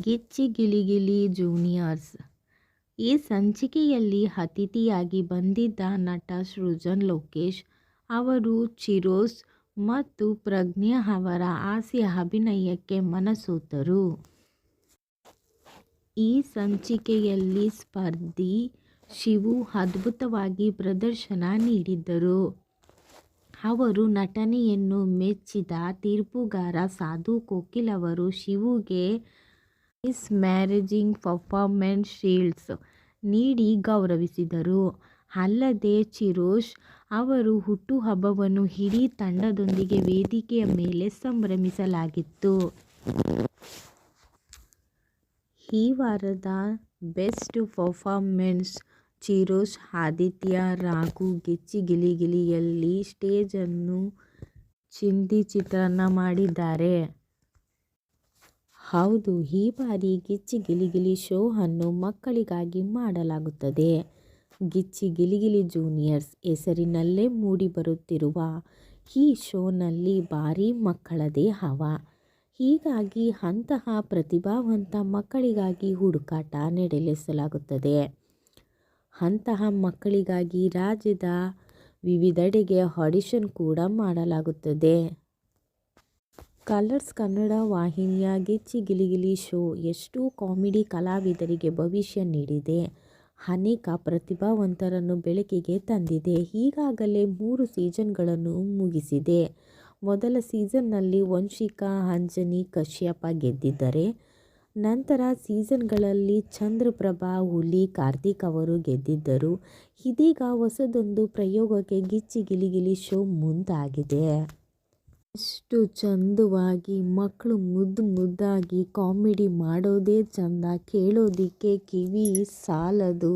ಗಿಚ್ಚಿ ಗಿಲಿಗಿಲಿ juniors. ಈ ಸಂಚಿಕೆಯಲ್ಲಿ ಅತಿಥಿಯಾಗಿ ಬಂದಿದ್ದ ನಟ ಸೃಜನ್ ಲೋಕೇಶ್ ಅವರು ಚಿರೋಸ್ ಮತ್ತು ಪ್ರಜ್ಞಾ ಅವರ ಹಾಸ್ಯ ಅಭಿನಯಕ್ಕೆ ಮನಸೋತರು. ಈ ಸಂಚಿಕೆಯಲ್ಲಿ ಸ್ಪರ್ಧಿ ಶಿವು ಅದ್ಭುತವಾಗಿ ಪ್ರದರ್ಶನ ನೀಡಿದ್ದರು. ಅವರು ನಟನೆಯನ್ನು ಮೆಚ್ಚಿದ ತೀರ್ಪುಗಾರ ಸಾಧು ಕೋಕಿಲ್ ಅವರು ಶಿವುಗೆ ಮಿಸ್ ಮ್ಯಾರೇಜಿಂಗ್ ಪರ್ಫಾರ್ಮೆನ್ಸ್ ಶೀಲ್ಡ್ಸ್ ನೀಡಿ ಗೌರವಿಸಿದರು. ಅಲ್ಲದೆ ಚಿರೋಷ್ ಅವರು ಹುಟ್ಟುಹಬ್ಬವನ್ನು ಇಡೀ ತಂಡದೊಂದಿಗೆ ವೇದಿಕೆಯ ಮೇಲೆ ಸಂಭ್ರಮಿಸಲಾಗಿತ್ತು. ಈ ವಾರದ ಬೆಸ್ಟ್ ಪರ್ಫಾರ್ಮೆನ್ಸ್ ಚಿರೋಷ್, ಆದಿತ್ಯ, ರಾಘು ಗೆಚ್ಚಿ ಗಿಲಿಗಿಲಿಯಲ್ಲಿ ಸ್ಟೇಜನ್ನು ಚಿಂದಿ ಚಿತ್ರಣ ಮಾಡಿದ್ದಾರೆ. ಹೌದು, ಈ ಬಾರಿ ಗಿಚ್ಚಿ ಗಿಲಿಗಿಲಿ ಶೋ ಅನ್ನು ಮಕ್ಕಳಿಗಾಗಿ ಮಾಡಲಾಗುತ್ತದೆ. ಗಿಚ್ಚಿ ಗಿಲಿಗಿಲಿ ಜೂನಿಯರ್ಸ್ ಹೆಸರಿನಲ್ಲೇ ಮೂಡಿಬರುತ್ತಿರುವ ಈ ಶೋನಲ್ಲಿ ಭಾರಿ ಮಕ್ಕಳದೇ ಹವ. ಹೀಗಾಗಿ ಅಂತಹ ಪ್ರತಿಭಾವಂತ ಮಕ್ಕಳಿಗಾಗಿ ಹುಡುಕಾಟ ನಡೆಸಲಾಗುತ್ತದೆ. ಅಂತಹ ಮಕ್ಕಳಿಗಾಗಿ ರಾಜ್ಯದ ವಿವಿಧೆಡೆಗೆ ಆಡಿಷನ್ ಕೂಡ ಮಾಡಲಾಗುತ್ತದೆ. ಕಲರ್ಸ್ ಕನ್ನಡ ವಾಹಿನಿಯ ಗಿಚ್ಚಿ ಗಿಲಿಗಿಲಿ ಶೋ. ಎಷ್ಟು ಕಾಮಿಡಿ ಕಲಾವಿದರಿಗೆ ಭವಿಷ್ಯ ನೀಡಿದೆ. ಅನೇಕ ಪ್ರತಿಭಾವಂತರನ್ನು ಬೆಳಕಿಗೆ ತಂದಿದೆ. ಈಗಾಗಲೇ ಮೂರು ಸೀಸನ್ಗಳನ್ನು ಮುಗಿಸಿದೆ. ಮೊದಲ ಸೀಸನ್ನಲ್ಲಿ ವಂಶಿಕಾ, ಅಂಜನಿ, ಕಶ್ಯಪ ಗೆದ್ದಿದ್ದರೆ. ನಂತರ ಸೀಸನ್ಗಳಲ್ಲಿ ಚಂದ್ರಪ್ರಭಾ, ಹುಲಿ, ಕಾರ್ತಿಕ್ ಅವರು ಗೆದ್ದಿದ್ದರು. ಇದೀಗ ಹೊಸದೊಂದು ಪ್ರಯೋಗಕ್ಕೆ ಗಿಚ್ಚಿ ಗಿಲಿಗಿಲಿ ಶೋ ಮುಂದಾಗಿದೆ. ಎಷ್ಟು ಚಂದವಾಗಿ ಮಕ್ಕಳು ಮುದ್ದು ಮುದ್ದಾಗಿ ಕಾಮಿಡಿ ಮಾಡೋದೇ ಚಂದ, ಕೇಳೋದಿಕ್ಕೆ ಕಿವಿ ಸಾಲದು.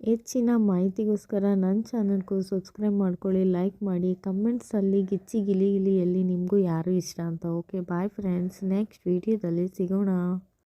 ಹೆಚ್ಚಿನ ಮಾಹಿತಿಗೋಸ್ಕರ ನನ್ನ ಚಾನಲ್ಗೂ ಸಬ್ಸ್ಕ್ರೈಬ್ ಮಾಡ್ಕೊಳ್ಳಿ, ಲೈಕ್ ಮಾಡಿ ಕಮೆಂಟ್ಸಲ್ಲಿ ಗಿಚ್ಚಿ ಗಿಲಿ ಗಿಲಿಯಲ್ಲಿ ನಿಮಗೂ ಯಾರು ಇಷ್ಟ ಅಂತ. ಓಕೆ ಬಾಯ್ ಫ್ರೆಂಡ್ಸ್ ನೆಕ್ಸ್ಟ್ ವೀಡಿಯೋದಲ್ಲಿ ಸಿಗೋಣ.